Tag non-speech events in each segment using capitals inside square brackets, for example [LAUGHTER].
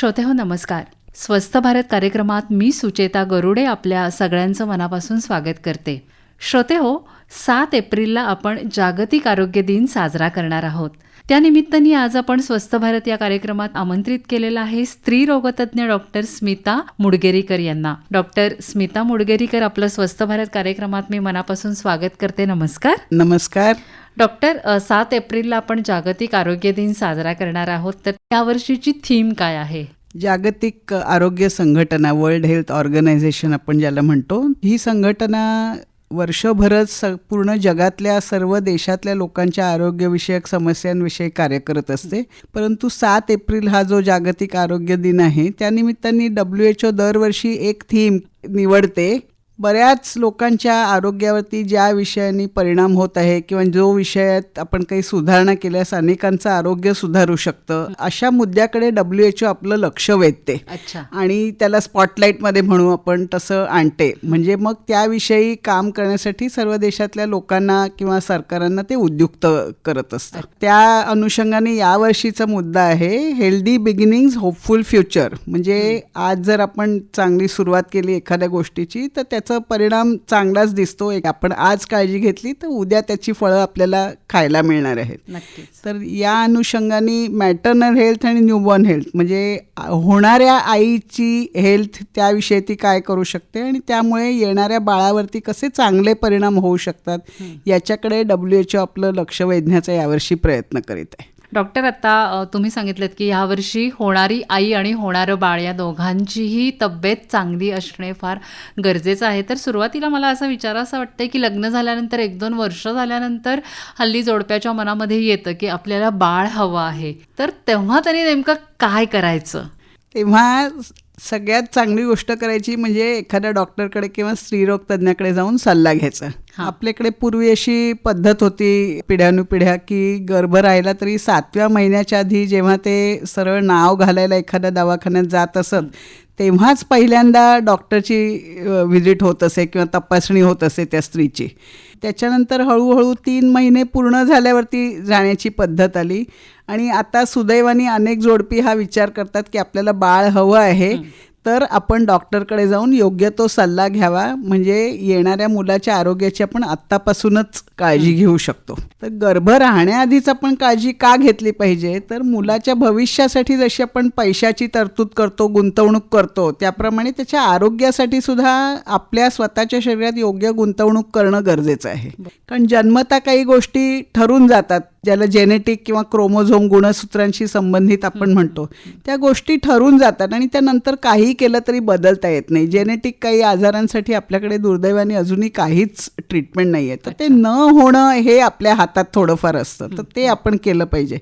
श्रोते हो नमस्कार. स्वस्थ भारत कार्यक्रमात मी सुचेता गरुडे आपल्या सगळ्यांचं मनापासून स्वागत करते. श्रोते हो सात एप्रिलला आपण जागतिक आरोग्य दिन साजरा करणार आहोत. त्यानिमित्ताने आज आपण स्वस्थ भारत या कार्यक्रमात आमंत्रित केलेलं आहे स्त्री रोगतज्ञ डॉक्टर स्मिता मुडगेरीकर यांना. डॉक्टर स्मिता मुडगेरीकर आपलं स्वस्थ भारत कार्यक्रमात मी मनापासून स्वागत करते. नमस्कार. नमस्कार. डॉक्टर सात एप्रिलला आपण जागतिक आरोग्य दिन साजरा करणार आहोत. तर या वर्षीची थीम काय आहे? जागतिक आरोग्य संघटना वर्ल्ड हेल्थ ऑर्गनायझेशन आपण ज्याला म्हणतो ही संघटना वर्षभरच स पूर्ण जगातल्या सर्व देशातल्या लोकांच्या आरोग्यविषयक समस्यांविषयी कार्य करत असते. परंतु सात एप्रिल हा जो जागतिक आरोग्य दिन आहे त्यानिमित्ताने डब्ल्यू एच ओ दरवर्षी एक थीम निवडते. बऱ्याच लोकांच्या आरोग्यावरती ज्या विषयांनी परिणाम होत आहे किंवा जो विषयात आपण काही सुधारणा केल्यास अनेकांचं आरोग्य सुधारू शकतं अशा मुद्द्याकडे डब्ल्यू एच ओ आपलं लक्ष वेधते. अच्छा. आणि त्याला स्पॉटलाईटमध्ये म्हणू आपण तसं आणते. म्हणजे मग त्याविषयी काम करण्यासाठी सर्व देशातल्या लोकांना किंवा सरकारांना ते उद्युक्त करत असतं त्या अनुषंगाने यावर्षीचा मुद्दा आहे हेल्दी बिगिनिंग्स होपफुल फ्युचर म्हणजे आज जर आपण चांगली सुरुवात केली एखाद्या गोष्टीची तर त्याचा परिणाम चांगलाच दिसतो एक. आपण आज काळजी घेतली तर उद्या त्याची फळं आपल्याला खायला मिळणार आहेत. तर या अनुषंगाने मॅटर्नल हेल्थ आणि न्यूबॉर्न हेल्थ म्हणजे होणाऱ्या आईची हेल्थ त्याविषयी ती काय करू शकते आणि त्यामुळे येणाऱ्या बाळावरती कसे चांगले परिणाम होऊ शकतात याच्याकडे डब्ल्यू एच ओ आपलं लक्ष वेधण्याचा यावर्षी प्रयत्न करीत आहे. डॉक्टर आता तुम्ही सांगितलं की यावर्षी होणारी आई आणि होणारं बाळ या दोघांचीही तब्येत चांगली असणे फार गरजेचं आहे. तर सुरुवातीला मला असं विचारावं वाटतंय की लग्न झाल्यानंतर एक दोन वर्ष झाल्यानंतर हल्ली जोडप्याच्या मनामध्ये येतं की आपल्याला बाळ हवं आहे. तर तेव्हा त्यांनी नेमकं काय करायचं? तेव्हा सगळ्यात चांगली गोष्ट करायची म्हणजे एखाद्या डॉक्टरकडे किंवा स्त्रीरोग तज्ज्ञाकडे जाऊन सल्ला घ्यायचा. आपल्याकडे पूर्वी अशी पद्धत होती पिढ्यानुपिढ्या की गर्भ राहिला तरी सातव्या महिन्याच्या आधी जेव्हा ते सरळ नाव घालायला एखाद्या दवाखान्यात जात असत तेव्हाच पहिल्यांदा डॉक्टरची व्हिजिट होत असे किंवा तपासणी होत असे त्या स्त्रीची. त्याच्यानंतर हळूहळू तीन महिने पूर्ण झाल्यावरती जाण्याची पद्धत आली. आणि आता सुदैवाने अनेक जोडपी हा विचार करतात की आपल्याला बाळ हवं आहे तर आपण डॉक्टरकडे जाऊन योग्य तो सल्ला घ्यावा. म्हणजे येणाऱ्या मुलाच्या आरोग्याची आपण आत्तापासूनच काळजी घेऊ शकतो. तर गर्भ राहण्याआधीच आपण काळजी का घेतली पाहिजे? तर मुलाच्या भविष्यासाठी जशी आपण पैशाची तरतूद करतो गुंतवणूक करतो त्याप्रमाणे त्याच्या आरोग्यासाठी सुद्धा आपल्या स्वतःच्या शरीरात योग्य गुंतवणूक करणं गरजेचं आहे. कारण जन्मता काही गोष्टी ठरून जातात. ज्याला जेनेटिक किंवा क्रोमोझोम गुणसूत्रांशी संबंधित आपण म्हणतो त्या गोष्टी ठरून जातात आणि त्यानंतर काही केलं तरी बदलता येत नाही. जेनेटिक काही आजारांसाठी आपल्याकडे दुर्दैवाने अजूनही काहीच ट्रीटमेंट नाही आहे तर ते न होणं हे आपल्या हातात थोडंफार असतं. तर ते आपण केलं पाहिजे.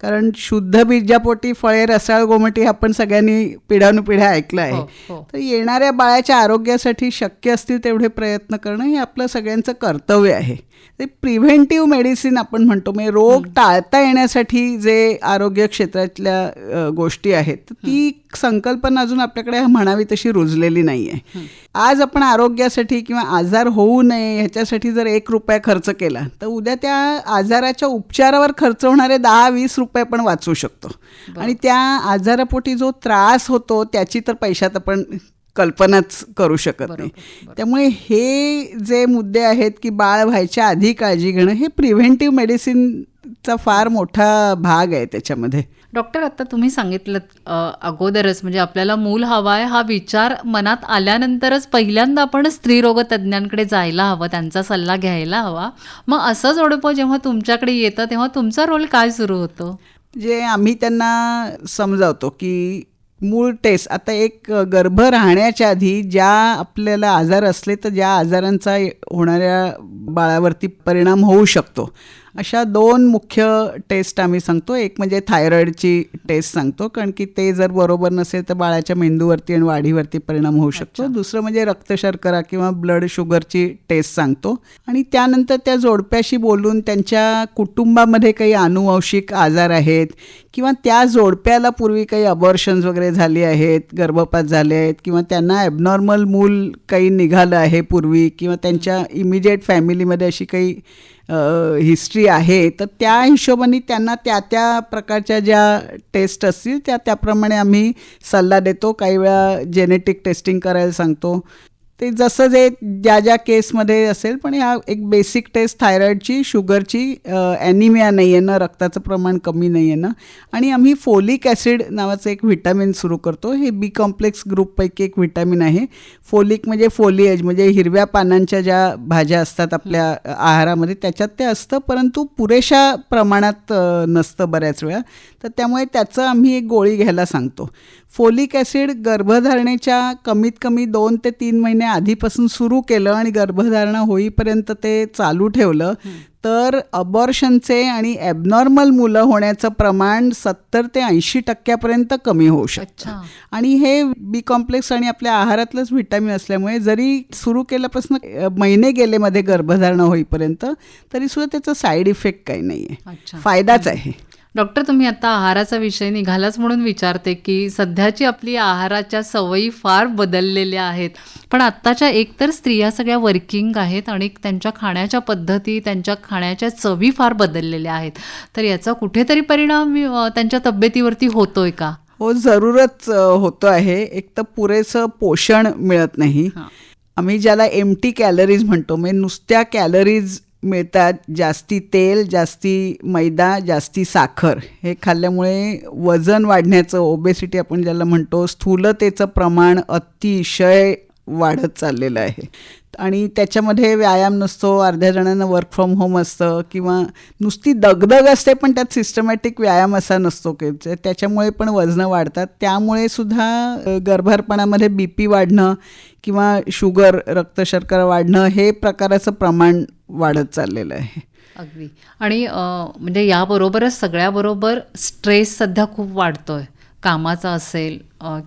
कारण शुद्ध बीजापोटी फळे रसाळ गोमटी हे आपण सगळ्यांनी पिढ्यानुपिढ्या ऐकलं हो, आहे. हो. तर येणाऱ्या बाळाच्या आरोग्यासाठी शक्य असतील तेवढे प्रयत्न करणं हे आपलं सगळ्यांचं कर्तव्य आहे. ते प्रिव्हेंटिव्ह मेडिसिन आपण म्हणतो म्हणजे रोग टाळता येण्यासाठी जे आरोग्य क्षेत्रातल्या गोष्टी आहेत ती संकल्पना अजून आपल्याकडे म्हणावी तशी रुजलेली नाही आहे आज आपण आरोग्यासाठी किंवा आजार होऊ नये ह्याच्यासाठी जर एक रुपया खर्च केला तर उद्या त्या आजाराच्या उपचारावर खर्च होणारे दहा वीस रुपये आपण वाचवू शकतो. आणि त्या आजारापोटी जो त्रास होतो त्याची तर पैशात आपण कल्पनाच करू शकत नाही. त्यामुळे हे जे मुद्दे आहेत की बाळ व्हायच्या आधी काळजी घेणं हे प्रिव्हेंटिव्ह मेडिसिनचा फार मोठा भाग आहे त्याच्यामध्ये. डॉक्टर आता तुम्ही सांगितलं अगोदरच म्हणजे आपल्याला मूल हवाय हा विचार मनात आल्यानंतरच पहिल्यांदा आपण स्त्रीरोग तज्ज्ञांकडे जायला हवं त्यांचा सल्ला घ्यायला हवा. मग असं जोडपं जेव्हा तुमच्याकडे येतं तेव्हा तुमचा रोल काय सुरू होतो? जे आम्ही त्यांना समजावतो की मूळ टेस्ट आता एक गर्भ राहण्याच्या आधी ज्या आपल्याला आजार असले तर ज्या आजारांचा होणाऱ्या बाळावरती परिणाम होऊ शकतो. अशा दोन मुख्य टेस्ट आम्ही सांगतो. एक म्हणजे थायरॉईडची टेस्ट सांगतो कारण की ते जर बरोबर नसेल तर बाळाच्या मेंदूवरती आणि वाढीवरती परिणाम होऊ शकतो. दुसरं म्हणजे रक्तशर्करा किंवा ब्लड शुगरची टेस्ट सांगतो. आणि त्यानंतर त्या जोडप्याशी बोलून त्यांच्या कुटुंबामध्ये काही अनुवंशिक आजार आहेत किंवा त्या जोडप्याला पूर्वी काही अबॉर्शन्स वगैरे झाले आहेत गर्भपात झाले आहेत किंवा त्यांना ॲबनॉर्मल मूल काही निघालं आहे पूर्वी किंवा त्यांच्या इमिजिएट फॅमिलीमध्ये अशी काही हिस्ट्री आहे तर त्या हिशोबाने त्यांना त्या त्या प्रकारच्या ज्या टेस्ट असतील त्या त्याप्रमाणे आम्ही सल्ला देतो. काही वेळा जेनेटिक टेस्टिंग करायला सांगतो. ते जसं जे ज्या ज्या केसमध्ये असेल पण ह्या एक बेसिक टेस्ट थायरॉईडची शुगरची ॲनिमिया नाही आहे ना रक्ताचं प्रमाण कमी नाही आहे ना. आणि आम्ही फोलिक ॲसिड नावाचं एक व्हिटॅमिन सुरू करतो. हे बी कॉम्प्लेक्स ग्रुपपैकी एक व्हिटॅमिन आहे. फोलिक म्हणजे फोलिएज म्हणजे हिरव्या पानांच्या ज्या भाज्या असतात आपल्या आहारामध्ये त्याच्यात ते असतं परंतु पुरेशा प्रमाणात नसतं बऱ्याच वेळा. तर त्यामुळे त्याचं आम्ही एक गोळी घ्यायला सांगतो. फोलिक ॲसिड गर्भधारणेच्या कमीत कमी दोन ते तीन महिने आधीपासून सुरू केलं आणि गर्भधारणा होईपर्यंत ते चालू ठेवलं. तर अबॉर्शनचे आणि ॲबनॉर्मल मुलं होण्याचं प्रमाण सत्तर ते ऐंशी टक्क्यापर्यंत कमी होऊ शकतं. आणि हे बी कॉम्प्लेक्स आणि आपल्या आहारातलंच व्हिटॅमिन असल्यामुळे जरी सुरू केल्यापासून महिने गेले मध्ये गर्भधारणा होईपर्यंत तरी सुद्धा त्याचा साईड इफेक्ट काही नाही आहे फायदाच आहे. डॉक्टर तुम्ही आता आहाराचा विषय निघालाच म्हणून विचारते की सध्याची आपली आहाराच्या सवयी फार बदललेल्या आहेत. पण आत्ताच्या एकतर स्त्रिया सगळ्या वर्किंग आहेत आणि त्यांच्या खाण्याच्या पद्धती त्यांच्या खाण्याच्या चवी फार बदललेल्या आहेत. तर याचा कुठेतरी परिणाम त्यांच्या तब्येतीवरती होतोय का? हो जरूरच होतो आहे. एक तर पुरेसं पोषण मिळत नाही. आम्ही ज्याला एम टी कॅलरीज म्हणतो म्हणजे नुसत्या कॅलरीज मिळतात. जास्ती तेल जास्ती मैदा जास्ती साखर. हे खाल्ल्यामुळे वजन वाढण्याचं ओबेसिटी आपण ज्याला म्हणतो स्थूलतेचं प्रमाण अतिशय वाढत चाललेलं आहे. आणि त्याच्यामध्ये व्यायाम नसतो अर्ध्या जणांना वर्क फ्रॉम होम असतं किंवा नुसती दगदग असते पण त्यात सिस्टमॅटिक व्यायाम असा नसतो की त्याच्यामुळे पण वजनं वाढतात. त्यामुळे सुद्धा गर्भारपणामध्ये बी पी वाढणं किंवा शुगर रक्तशर्करा वाढणं हे प्रकाराचं प्रमाण वाढत चाललेलं आहे. अगदी. आणि म्हणजे याबरोबरच सगळ्याबरोबर स्ट्रेस सध्या खूप वाढतोय. कामाचा असेल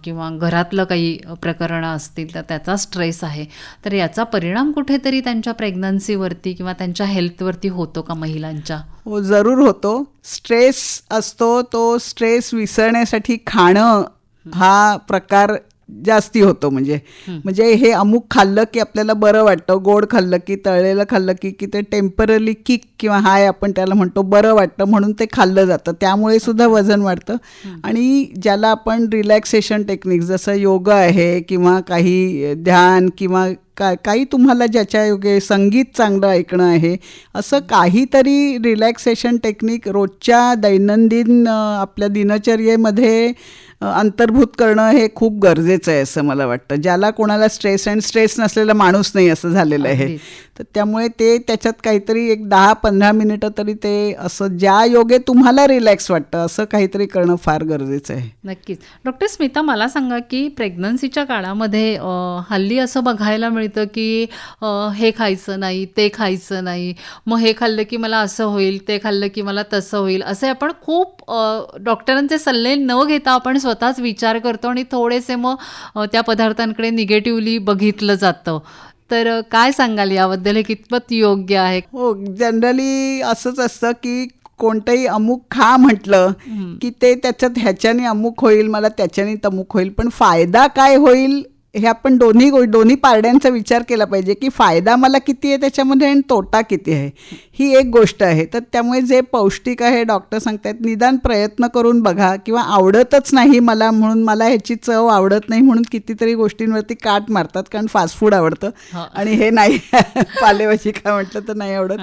किंवा घरातलं काही प्रकरणं असतील तर त्याचा स्ट्रेस आहे. तर याचा परिणाम कुठेतरी त्यांच्या प्रेग्नन्सीवरती किंवा त्यांच्या हेल्थवरती होतो का महिलांच्या? हो जरूर होतो. स्ट्रेस असतो तो स्ट्रेस विसरण्यासाठी खाणं हा प्रकार जास्ती होतो म्हणजे. म्हणजे हे अमुक खाल्लं की आपल्याला बरं वाटतं गोड खाल्लं की तळलेलं खाल्लं की की ते टेंपररी किक किंवा हाय आपण त्याला म्हणतो बरं वाटतं म्हणून ते खाल्लं जातं. त्यामुळे सुद्धा वजन वाढतं. आणि ज्याला आपण रिलॅक्सेशन टेक्निक जसं योगा आहे किंवा काही ध्यान किंवा का काही तुम्हाला ज्याच्या योगे संगीत चांगलं ऐकणं आहे असं काहीतरी रिलॅक्सेशन टेक्निक रोजच्या दैनंदिन आपल्या दिनचर्येमध्ये अंतर्भूत करणं हे खूप गरजेचं आहे असं मला वाटतं. ज्याला कोणाला स्ट्रेस अँड स्ट्रेस नसलेला माणूस नाही असं झालेलं आहे. तर त्यामुळे ते त्याच्यात काहीतरी एक दहा पंधरा मिनिटं तरी ते असं ज्या योगे तुम्हाला रिलॅक्स वाटतं असं काहीतरी करणं फार गरजेचं आहे. नक्कीच. डॉक्टर स्मिता मला सांगा की प्रेग्नन्सीच्या काळामध्ये हल्ली असं बघायला मिळतं की हे खायचं नाही ते खायचं नाही मग हे खाल्लं की मला असं होईल ते खाल्लं की मला तसं होईल असे आपण खूप डॉक्टरांचे सल्ले न घेता आपण स्वतःच विचार करतो आणि थोडेसे मग त्या पदार्थांकडे निगेटिव्हली बघितलं जातं. तर काय सांगाल याबद्दल? हे कितपत योग्य आहे? हो जनरली असंच असतं की कोणतंही अमुक खा म्हटलं की ते त्याच्यात ह्याच्याने अमुक होईल मला त्याच्याने तमुक होईल. पण फायदा काय होईल हे आपण दोन्ही दोन्ही पारड्यांचा विचार केला पाहिजे की फायदा मला किती आहे त्याच्यामध्ये आणि तोटा किती आहे. ही एक गोष्ट आहे. तर त्यामुळे जे पौष्टिक आहे डॉक्टर सांगतात निदान प्रयत्न करून बघा किंवा आवडतच नाही मला म्हणून मला ह्याची चव आवडत नाही म्हणून कितीतरी गोष्टींवरती काट मारतात कारण फास्ट फूड आवडतं. आणि हे नाही [LAUGHS] पालेभाजी काय म्हटलं तर नाही आवडत.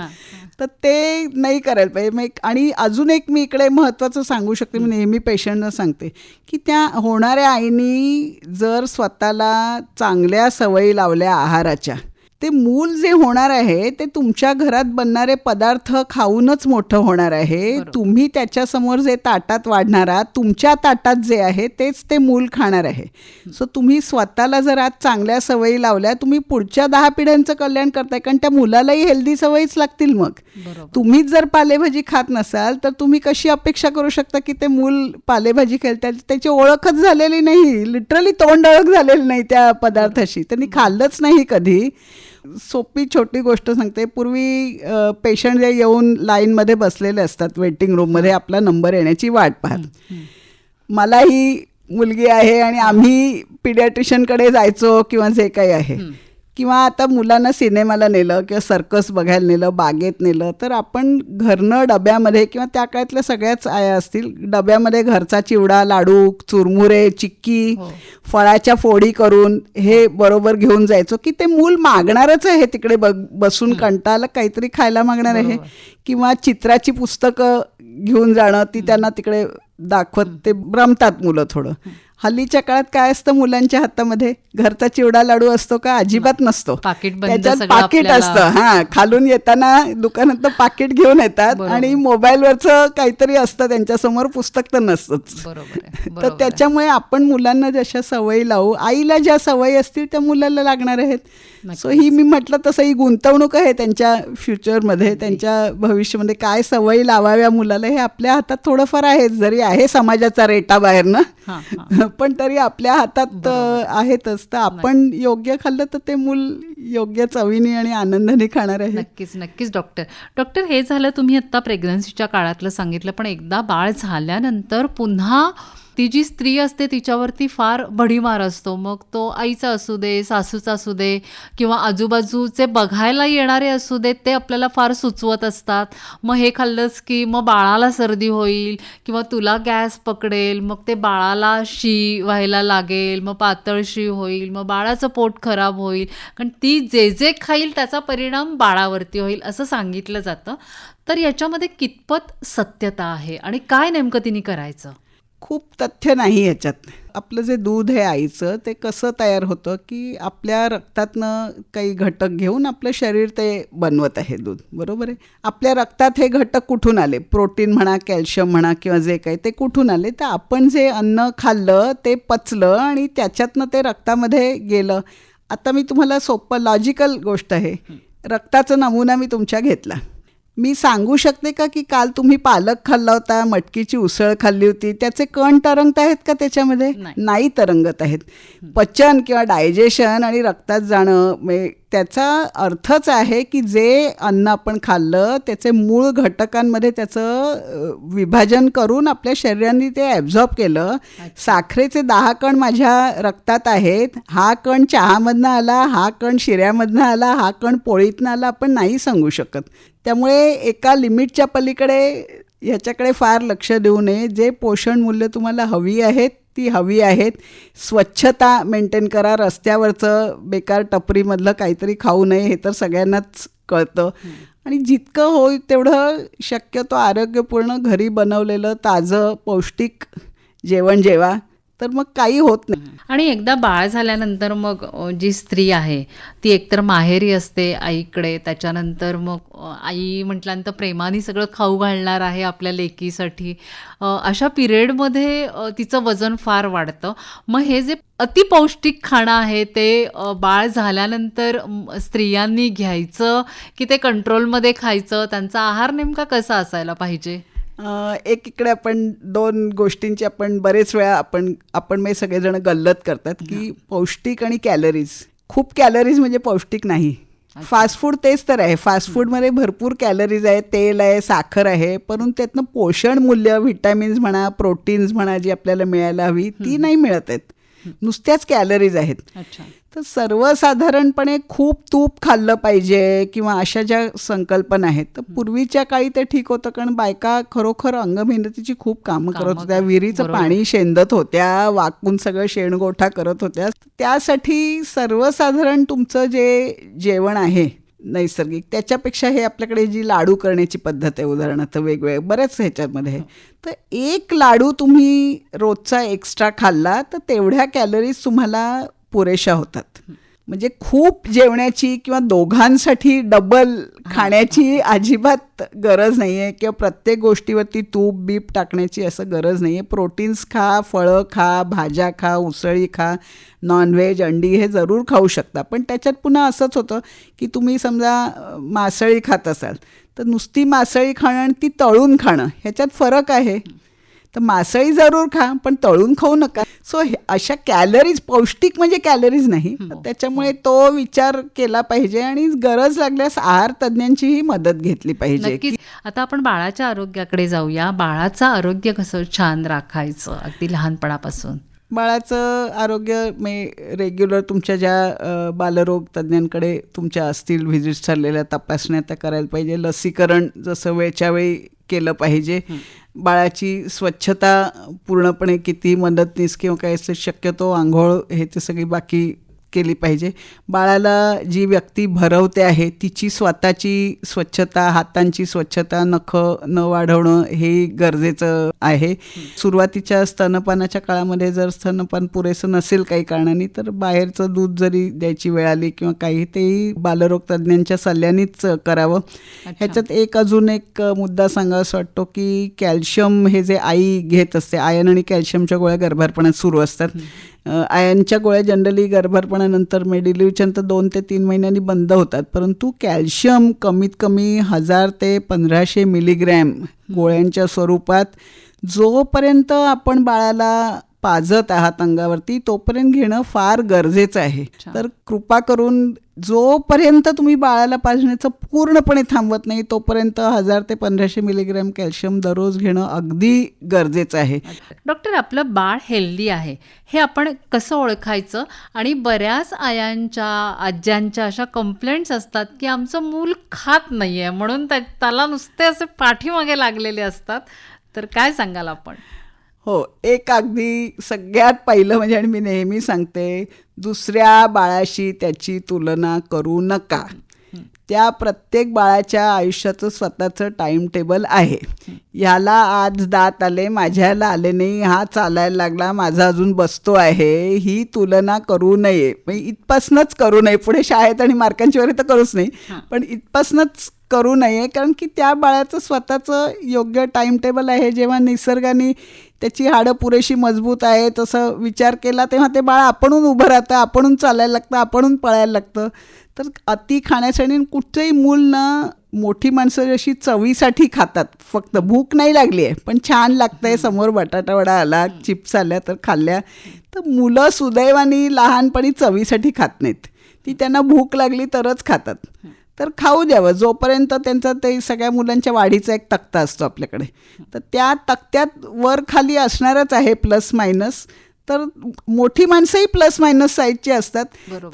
तर ते नाही करायला पाहिजे. मग आणि अजून एक मी इकडे महत्त्वाचं सांगू शकते मी नेहमी पेशंटना सांगते की त्या होणाऱ्या आईनी जर स्वतःला चांगल्या सवयी लावल्या आहाराच्या ते मूल जे होणार आहे ते तुमच्या घरात बनणारे पदार्थ खाऊनच मोठं होणार आहे. तुम्ही त्याच्यासमोर जे ताटात वाढणार आहात तुमच्या ताटात जे आहे तेच ते मूल खाणार आहे. सो तुम्ही स्वतःला जर आज चांगल्या सवयी लावल्या तुम्ही पुढच्या दहा पिढ्यांचं कल्याण करताय कारण त्या मुलालाही हेल्दी सवयीच लागतील मग. तुम्हीच जर पालेभाजी खात नसाल तर तुम्ही कशी अपेक्षा करू शकता की ते मूल पालेभाजी खेळ त्या- त्याची ओळखच झालेली नाही लिटरली तोंड ओळख झालेली नाही त्या पदार्थाशी. त्यांनी खाल्लंच नाही कधी. सोपी छोटी गोष्ट सांगते. पूर्वी पेशंट जे येऊन लाईनमध्ये बसलेले असतात वेटिंग रूममध्ये आपला नंबर येण्याची वाट पाहत. मलाही मुलगी आहे आणि आम्ही पिडियाट्रिशियनकडे जायचो किंवा जे काही आहे. किंवा आता मुलांना सिनेमाला नेलं किंवा सर्कस बघायला नेलं बागेत नेलं तर आपण घरनं डब्यामध्ये किंवा त्या काळातल्या सगळ्याच आया असतील डब्यामध्ये घरचा चिवडा लाडू चुरमुरे चिक्की हो. फळाच्या फोडी करून हे बरोबर घेऊन जायचो की ते मूल मागणारच आहे तिकडे बघ बसून कंटाळलं काहीतरी खायला मागणार आहे. किंवा चित्राची पुस्तकं घेऊन जाणं ती त्यांना तिकडे दाखवत ते रमतात मुलं थोडं. हल्लीच्या काळात काय असतं मुलांच्या हातामध्ये? घरचा चिवडा लाडू असतो का? अजिबात नसतो. त्याच्यात पाकिट असतं. हा खालून येताना दुकानात पाकिट घेऊन येतात. आणि मोबाईलवरचं काहीतरी असतं त्यांच्यासमोर पुस्तक तर नसतंच. तर. त्याच्यामुळे आपण मुलांना जशा सवयी लावू आईला ज्या सवयी असतील त्या मुलाला लागणार आहेत. सो ही मी म्हटलं तसं ही गुंतवणूक आहे त्यांच्या फ्युचरमध्ये त्यांच्या भविष्यामध्ये काय सवयी लावाव्या मुलाला हे आपल्या हातात थोडंफार आहे जरी आहे समाजाचा रेटा बाहेरनं. [LAUGHS] पण तरी आपल्या हातात आहेतच. तर आपण योग्य खाल्लं तर ते मूल योग्य चवीने आणि आनंदाने खाणार आहे. नक्कीच नक्कीच डॉक्टर डॉक्टर हे झालं तुम्ही आत्ता प्रेग्नन्सीच्या काळातलं सांगितलं पण एकदा बाळ झाल्यानंतर पुन्हा ती जी स्त्री असते तिच्यावरती फार भडीमार असतो. मग तो आईचा असू दे सासूचा असू दे किंवा आजूबाजूचे बघायला येणारे असू देत ते आपल्याला फार सुचवत असतात. मग हे खाल्लंच की मग बाळाला सर्दी होईल किंवा तुला गॅस पकडेल मग ते बाळाला शी व्हायला लागेल मग पातळ शी होईल मग बाळाचं पोट खराब होईल. कारण ती जे जे खाईल त्याचा परिणाम बाळावरती होईल असं सांगितलं जातं. तर याच्यामध्ये कितपत सत्यता आहे आणि काय नेमकं तिने करायचं? खूप तथ्य नाही याच्यात. आपलं जे दूध आहे आईचं ते कसं तयार होतं की आपल्या रक्तातनं काही घटक घेऊन आपलं शरीर ते बनवत आहे दूध. बरोबर आहे? आपल्या रक्तात हे घटक कुठून आले? प्रोटीन म्हणा कॅल्शियम म्हणा किंवा जे काही ते कुठून आले? तर आपण जे अन्न खाल्लं ते पचलं आणि त्याच्यातनं ते रक्तामध्ये गेलं. आता मी तुम्हाला सोपं लॉजिकल गोष्ट आहे. रक्ताचा नमुना मी तुमच्या घेतला. मी सांगू शकते का की काल तुम्ही पालक खाल्ला होता मटकीची उसळ खाल्ली होती त्याचे कण तरंगत आहेत का त्याच्यामध्ये? नाही. तरंगत आहेत. पचन किंवा डायजेशन आणि रक्तात जाणं म्हणजे त्याचा अर्थच आहे की जे अन्न आपण खाल्लं त्याचे मूळ घटकांमध्ये त्याचं विभाजन करून आपल्या शरीराने ते ॲब्झॉर्ब केलं. साखरेचे दहा कण माझ्या रक्तात आहेत. हा कण चहामधनं आला हा कण शिऱ्यामधनं आला हा कण पोळीतनं आला आपण नाही सांगू शकत. त्यामुळे एका लिमिटच्या पलीकडे ह्याच्याकडे फार लक्ष देऊ नये. जे पोषण मूल्य तुम्हाला हवी आहेत ती हवी आहेत. स्वच्छता मेंटेन करा. रस्त्यावरचं बेकार टपरीमधलं काहीतरी खाऊ नये हे तर सगळ्यांनाच कळतं. आणि जितकं होईल तेवढं शक्यतो आरोग्यपूर्ण घरी बनवलेलं ताजं पौष्टिक जेवण जेवा. तर मग काही होत नाही. आणि एकदा बाळ झाल्यानंतर मग जी स्त्री आहे ती एकतर माहेरी असते आईकडे त्याच्यानंतर मग आई म्हटल्यानंतर प्रेमाने सगळं खाऊ घालणार आहे आपल्या लेकीसाठी. अशा पिरियडमध्ये तिचं वजन फार वाढतं. मग हे जे अतिपौष्टिक खाणं आहे ते बाळ झाल्यानंतर स्त्रियांनी घ्यायचं की ते कंट्रोलमध्ये खायचं? त्यांचा आहार नेमका कसा असायला पाहिजे? एक इकडे आपण दोन गोष्टींची आपण बरेच वेळा आपण आपण म्हणजे सगळेजण गल्लत करतात की पौष्टिक आणि कॅलरीज खूप कॅलरीज म्हणजे पौष्टिक नाही. फास्ट फूड तेच तर आहे. फास्ट फूडमध्ये भरपूर कॅलरीज आहे तेल आहे साखर आहे. परंतु त्यातनं पोषण मूल्य व्हिटॅमिन्स म्हणा प्रोटीन्स म्हणा जी आपल्याला मिळायला हवी ती नाही मिळत आहेत. नुसत्याच कॅलरीज आहेत. तर सर्वसाधारणपणे खूप तूप खाल्लं पाहिजे किंवा अशा ज्या संकल्पना आहेत तर पूर्वीच्या काळी ते ठीक होतं कारण बायका खरोखर अंगमेहनतीची खूप कामं करत होत्या. विहिरीचं. पाणी शेंदत होत्या वाकून सगळं शेणगोठा करत होत्या. त्यासाठी सर्वसाधारण तुमचं जे जेवण आहे नैसर्गिक. त्याच्यापेक्षा हे आपल्याकडे जी लाडू करण्याची पद्धत आहे उदाहरणार्थ वेगवेगळ्या बऱ्याच ह्याच्यामध्ये. तर एक लाडू तुम्ही रोजचा एक्स्ट्रा खाल्ला तर तेवढ्या कॅलरीज तुम्हाला पुरेशा होतात. म्हणजे खूप जेवण्याची किंवा दोघांसाठी डबल खाण्याची अजिबात गरज नाही आहे किंवा प्रत्येक गोष्टीवरती तूप बीप टाकण्याची असं गरज नाही आहे प्रोटीन्स खा फळं खा भाज्या खा उसळी खा नॉनव्हेज अंडी हे जरूर खाऊ शकता. पण त्याच्यात पुन्हा असंच होतं की तुम्ही समजा मासळी खात असाल तर नुसती मासळी खाणं आणि ती तळून खाणं ह्याच्यात फरक आहे. तर मासळी जरूर खा पण तळून खाऊ नका. सो अशा कॅलरीज पौष्टिक म्हणजे कॅलरीज नाही. त्याच्यामुळे तो विचार केला पाहिजे आणि गरज लागल्यास आहार तज्ज्ञांचीही मदत घेतली पाहिजे. आता आपण बाळाच्या आरोग्याकडे जाऊया. बाळाचं आरोग्य कसं छान राखायचं अगदी लहानपणापासून? बाळाचं आरोग्य मे रेग्युलर तुमच्या ज्या बालरोग तज्ज्ञांकडे तुमच्या असतील व्हिजिट चाललेल्या तपासण्या त्या करायला पाहिजे. लसीकरण जसं वेळच्या वेळी केलं पाहिजे. बाळाची स्वच्छता पूर्णपणे किती मदतनीस किंवा काय असं शक्यतो आंघोळ हे ते सगळी बाकी केली पाहिजे. बाळाला जी व्यक्ती भरवते आहे तिची स्वतःची स्वच्छता हातांची स्वच्छता नखं न वाढवणं हे गरजेचं आहे. सुरुवातीच्या स्तनपानाच्या काळामध्ये जर स्तनपान पुरेसं नसेल काही कारणाने तर बाहेरचं दूध जरी द्यायची वेळ आली किंवा काही तेही बालरोग तज्ज्ञांच्या सल्ल्यानेच करावं. ह्याच्यात एक अजून एक मुद्दा सांगावासा वाटतो की कॅल्शियम हे जे आई घेत असते आयन आणि कॅल्शियमच्या गोळ्या गर्भारपणात सुरू असतात. आयनच्या गोळ्या जनरली गर्भारपणानंतर मेडिलिव्हच्या नंतर दोन ते तीन महिन्यांनी बंद होतात. परंतु कॅल्शियम कमीत कमी हजार ते पंधराशे मिलीग्रॅम गोळ्यांच्या स्वरूपात जोपर्यंत आपण बाळाला पाजत आहात अंगावरती तोपर्यंत घेणं फार गरजेचं आहे. तर कृपा करून जोपर्यंत तुम्ही बाळाला पाजण्याचं पूर्णपणे थांबवत नाही तोपर्यंत हजार ते पंधराशे मिलीग्रॅम कॅल्शियम दररोज घेणं अगदी गरजेचं आहे. डॉक्टर आपलं बाळ हेल्दी आहे. हे आपण कसं ओळखायचं? आणि बऱ्याच आयांच्या आज्यांच्या अशा कंप्लेंट्स असतात की आमचं मूल खात नाही आहे म्हणून त्या त्याला नुसते असे पाठीमागे लागलेले असतात. तर काय सांगाल आपण? हो एक अगदी सगळ्यात पहिलं म्हणजे आणि मी नेहमी सांगते दुसऱ्या बाळाशी त्याची तुलना करू नका. त्या प्रत्येक बाळाच्या आयुष्याचं स्वतःचं टाइम टेबल आहे. ह्याला आज दात आले माझ्याला आले नाही हा चालायला लागला माझा अजून बसतो आहे ही तुलना करू नये. म्हणजे इथपासनंच करू नये. पुढे शाळेत आणि मार्कांची वगैरे तर करूच नाही. पण इथपासनंच करू नये. कारण की त्या बाळाचं स्वतःचं योग्य टाइमटेबल आहे. जेव्हा निसर्गाने त्याची हाडं पुरेशी मजबूत आहे तसं विचार केला तेव्हा ते बाळ आपणून उभं राहतं आपणहून चालायला लागतं आपणहून पळायला लागतं. तर अति खाण्यासाठी कुठचंही मूल ना मोठी माणसं जशी चवीसाठी खातात. फक्त भूक नाही लागली आहे पण छान लागतंय. समोर बटाटावडा आला चिप्स आल्या तर खाल्ल्या. तर मुलं सुदैवानी लहानपणी चवीसाठी खात नाहीत. ती त्यांना भूक लागली तरच खातात. तर खाऊ द्यावं. जोपर्यंत त्यांचा ते सगळ्या मुलांच्या वाढीचा एक तक्ता असतो आपल्याकडे. तर त्या तक्त्यात वर खाली असणारच आहे प्लस मायनस. तर मोठी माणसंही प्लस मायनस साईजची असतात.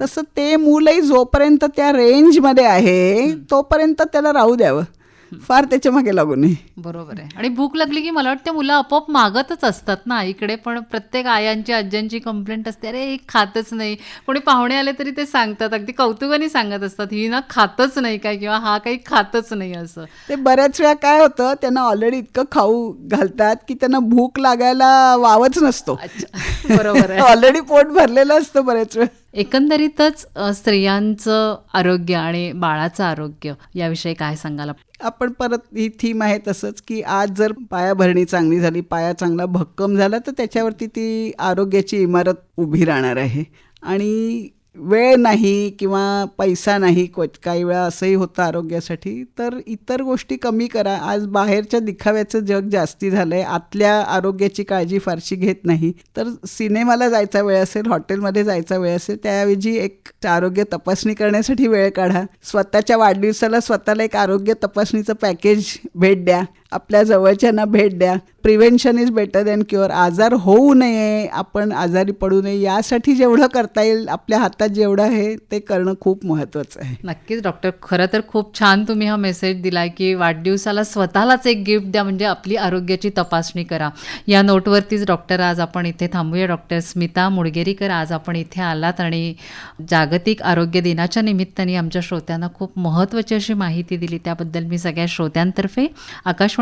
तसं ते मूलही जोपर्यंत त्या रेंजमध्ये आहे तोपर्यंत त्याला राहू द्यावं. फार त्याच्यामागे लागू नये. बरोबर आहे. आणि भूक लागली की मला वाटतं मुलं आपोआप मागतच असतात ना. इकडे पण प्रत्येक आयांची आज्यांची कंप्लेंट असते. अरे हे खातच नाही. कोणी पाहुणे आले तरी ते सांगतात. अगदी कौतुकाने सांगत असतात. ही ना खातच नाही काय किंवा हा काही खातच नाही असं. ते बऱ्याच वेळा काय होतं त्यांना ऑलरेडी इतकं खाऊ घालतात की त्यांना भूक लागायला वावच नसतो. बरोबर आहे. [LAUGHS] ऑलरेडी पोट भरलेलं असतं बऱ्याच वेळा. एकंदरीतच स्त्रियांचं आरोग्य आणि बाळाचं आरोग्य याविषयी काय सांगाल आपण परत ही थीम आहे तसंच की आज जर पायाभरणी चांगली झाली पाया चांगला भक्कम झाला तर त्याच्यावरती ती आरोग्याची इमारत उभी राहणार आहे. आणि वेळ नाही किंवा पैसा नाही क्व- काही वेळा असंही होतं आरोग्यासाठी तर इतर गोष्टी कमी करा. आज बाहेरच्या दिखाव्याचं जग जास्ती झालं आहे आतल्या आरोग्याची काळजी फारशी घेत नाही. तर सिनेमाला जायचा वेळ असेल हॉटेलमध्ये जायचा वेळ असेल त्याऐवजी एक आरोग्य तपासणी करण्यासाठी वेळ काढा. स्वतःच्या वाढदिवसाला स्वतःला एक आरोग्य तपासणीचं पॅकेज भेट द्या. आपल्या जवळच्यांना भेट द्या. Prevention is better than cure आजार होऊ नये. आपण आजारी पडू नये. यासाठी जेवढं करता येईल आपल्या हातात जेवढं आहे ते करणं खूप महत्त्वाचं आहे. नक्कीच डॉक्टर खरं तर खूप छान तुम्ही हा मेसेज दिला की वाढदिवसाला स्वतःलाच एक गिफ्ट द्या म्हणजे आपली आरोग्याची तपासणी करा. या नोटवरतीच डॉक्टर आज आपण इथे थांबूया. डॉक्टर स्मिता मुडगेरीकर आज आपण इथे आलात आणि जागतिक आरोग्य दिनाच्या निमित्ताने आमच्या श्रोत्यांना खूप महत्त्वाची अशी माहिती दिली. त्याबद्दल मी सगळ्या श्रोत्यांतर्फे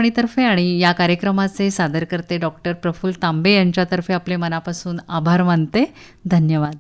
आकाशवाणीतर्फे आणि या कार्यक्रमाचे सादर करते डॉक्टर प्रफुल्ल तांबे यांच्यातर्फे आपले मनापासून आभार मानते. धन्यवाद.